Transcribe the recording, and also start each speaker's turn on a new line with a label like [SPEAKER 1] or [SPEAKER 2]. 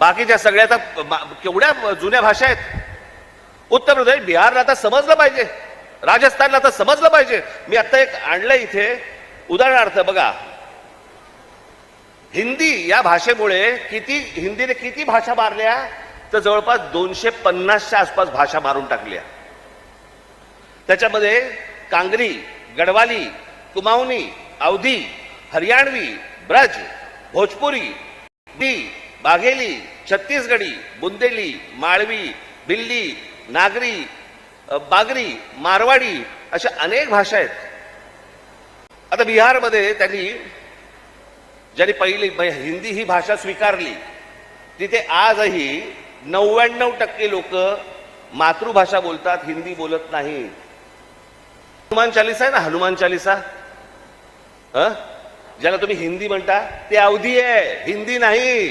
[SPEAKER 1] बाकीच्या सगळ्या आता केवढ्या जुन्या भाषा आहेत? उत्तर प्रदेश बिहारला आता समजलं पाहिजे. राजस्थानला आता समजलं पाहिजे. मी आता एक आणलं इथे. उदाहरणार्थ बघा. हिंदी या भाषेमुळे किती हिंदीने किती भाषा मारल्या? तर जवळपास दोनशे पन्नासच्या आसपास भाषा मारून टाकल्या. त्याच्यामध्ये कांगरी गडवाली कुमाऊनी अवधी हरियाणवी ब्रज भोजपुरी दी बाघेली छत्तीसगडी बुंदेली माळवी भिल्ली नागरी बागरी मारवाडी अशा अनेक भाषा आहेत. आता बिहारमध्ये त्यांनी ज्यांनी पहिली हिंदी ही भाषा स्वीकारली तिथे आजही नव्याण्णव टक्के लोक मातृभाषा बोलतात हिंदी बोलत नाही हनुमान चालिसा आहे ना हनुमान चालिसा? ज्याला तुम्ही हिंदी म्हणता ते अवधी आहे हिंदी नाही.